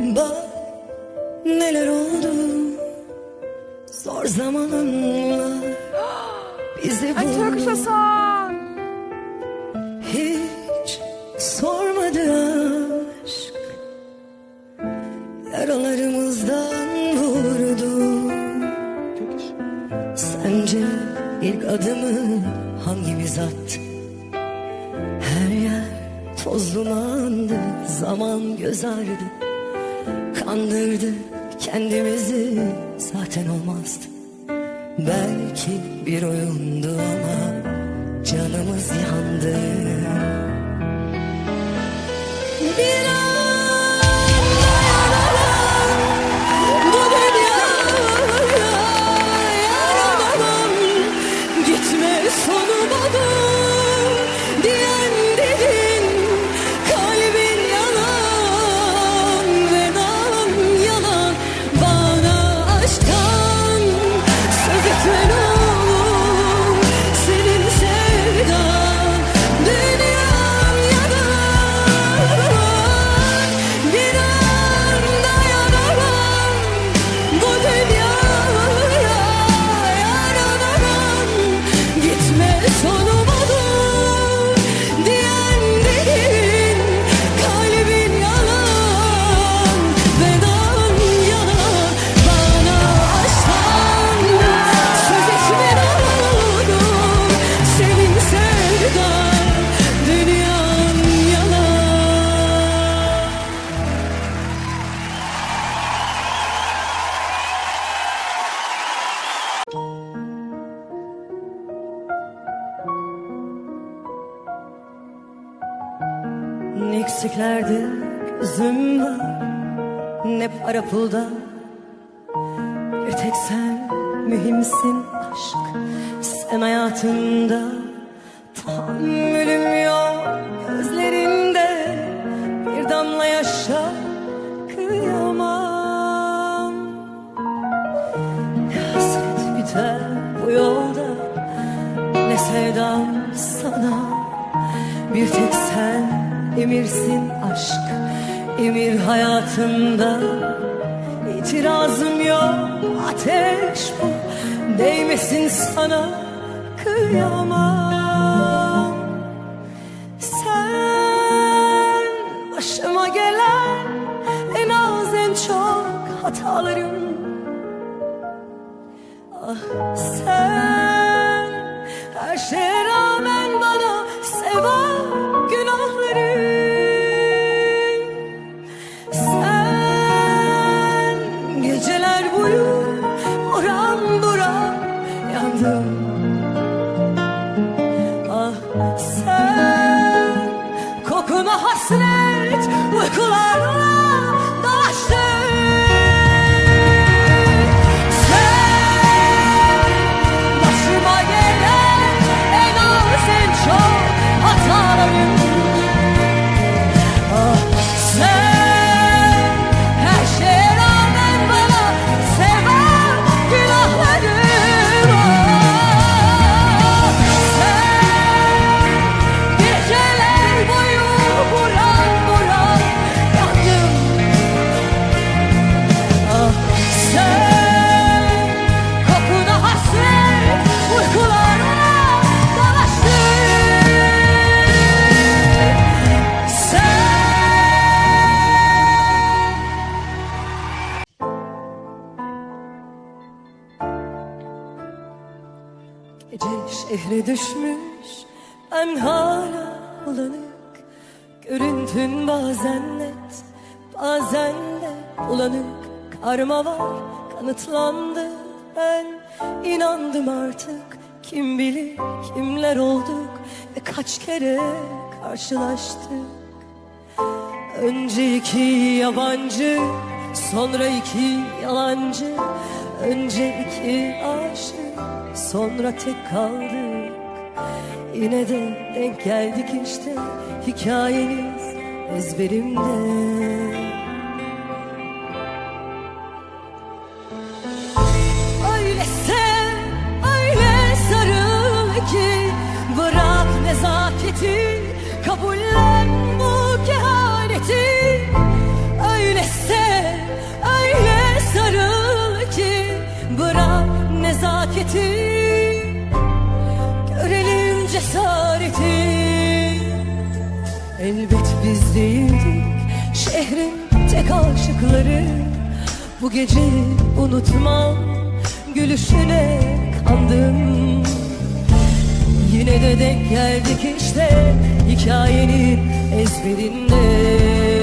Bak neler oldu. Zor zamanlar bizi Song. Hiç sormadı aşk. Yaralarımızdan vurdu. Sence ilk adımı hangimiz attı? Her yer toz dumandı, zaman göz ağrıdı Kandırdık kendimizi, zaten olmazdı. Belki bir oyundu ama canımız yandı. Bir Ne eksiklerde gözüm var Ne para pulda? Bir tek sen mühimsin aşk. Sen hayatımda Tahammülüm yok. Gözlerinde Bir damla yaşa kıyamam. Hasret biter bu yolda. Ne sevdam sana? Bir tek sen emirsin aşk Emir hayatımda itirazım yok Ateş bu. Değmesin sana kıyamam boyu oran buran yandım. Ah sen kokuna hasret uykularla Gece şehre düşmüş ben hala ulanık Görüntün bazen net bazen de bulanık. Karma var kanıtlandı ben inandım artık. Kim bilir kimler olduk ve kaç kere karşılaştık. Önce iki yabancı, sonra iki yalancı. Önce iki aşık, sonra tek kaldık. Yine de denk geldik işte hikayeniz ezberimde. Öyle sev, öyle sarıl ki Bırak nezaketi, kabullen Elbet biz değildik şehrin tek aşıkları. Bu gece unutmam gülüşüne kandım. Yine de denk geldik işte hikayenin ezberinde.